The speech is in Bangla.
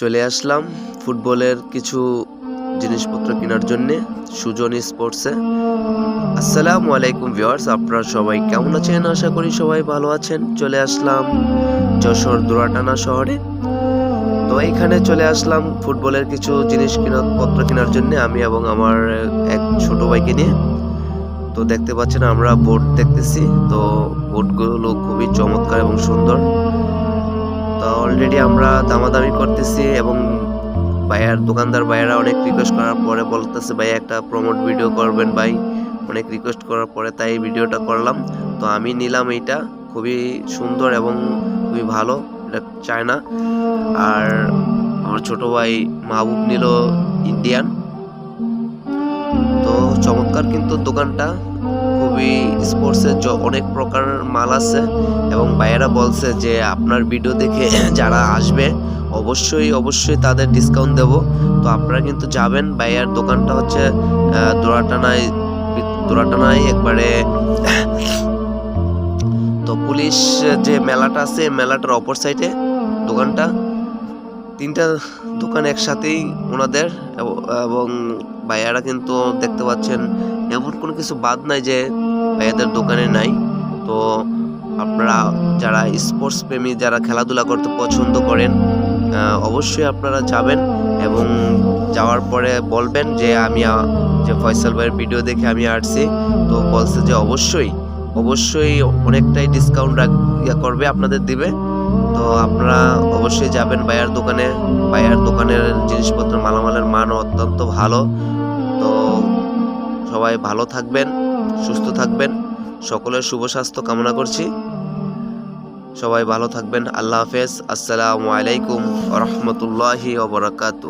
চলে আসলাম ফুটবলের কিছু জিনিসপত্র কেনার জন্যে সুজন স্পোর্টসে আসসালামু আলাইকুম ভিউয়ার্স, আপনারা সবাই কেমন আছেন? আশা করি সবাই ভালো আছেন। চলে আসলাম যশোর দুরাটানা শহরে। তো এইখানে চলে আসলাম ফুটবলের কিছু জিনিস পত্র কেনার জন্য আমি এবং আমার এক ছোট ভাইকে নিয়ে। তো দেখতে পাচ্ছেন আমরা বোট দেখতেছি। তো বোটগুলো খুবই চমৎকার এবং সুন্দর। অলরেডি আমরা দামাদামি করতেছি এবং ভাইয়ার দোকানদার ভাইয়ারা অনেক রিকোয়েস্ট করার পরে বলতেছে ভাই একটা প্রমোট ভিডিও করবেন ভাই। অনেক রিকোয়েস্ট করার পরে তাই ভিডিওটা করলাম। তো আমি নিলাম এইটা, খুবই সুন্দর এবং খুবই ভালো, এটা চায়না আর আমার ছোট ভাই মাহবুব নিল ইন্ডিয়ান তো চমৎকার কিন্তু দোকানটা। খুবই স্পোর্টসের অনেক প্রকার মাল আছে এবং ভাইয়েরা বলছে যে আপনার ভিডিও দেখে যারা আসবে অবশ্যই অবশ্যই তাদের ডিসকাউন্ট দেব। তো আপনারা কিন্তু যাবেন ভাইয়ার দোকানটা হচ্ছে আহ, দোরাটানায় দোরাটানায় একবারে তো পুলিশ যে মেলাটা আছে মেলাটার অপর সাইডে দোকানটা। তিনটা দোকান একসাথেই ওনাদের এবং ভাইয়ারা কিন্তু দেখতে পাচ্ছেন, এমন কোনো কিছু বাদ নাই যে ভাইয়াদের দোকানে নাই। তো আপনারা যারা স্পোর্টস প্রেমী, যারা খেলাধুলা করতে পছন্দ করেন অবশ্যই আপনারা যাবেন এবং যাওয়ার পরে বলবেন যে আমি যে ফয়সাল ভাইয়ের ভিডিও দেখে আমি আসছি। তো বলছে যে অবশ্যই অবশ্যই অনেকটাই ডিসকাউন্ট ইয়া করবে, আপনাদের দিবে। তো আপনারা অবশ্যই যাবেন ভাইয়ার দোকানে। ভাইয়ার দোকানের জিনিসপত্র মালামালের মানও অত্যন্ত ভালো। সবাই ভালো থাকবেন, সুস্থ থাকবেন। সকলের শুভ স্বাস্থ্য কামনা করছি। সবাই ভালো থাকবেন। আল্লাহ হাফেজ। আসসালামু আলাইকুম রহমতুল্লাহি ওবরাকাতু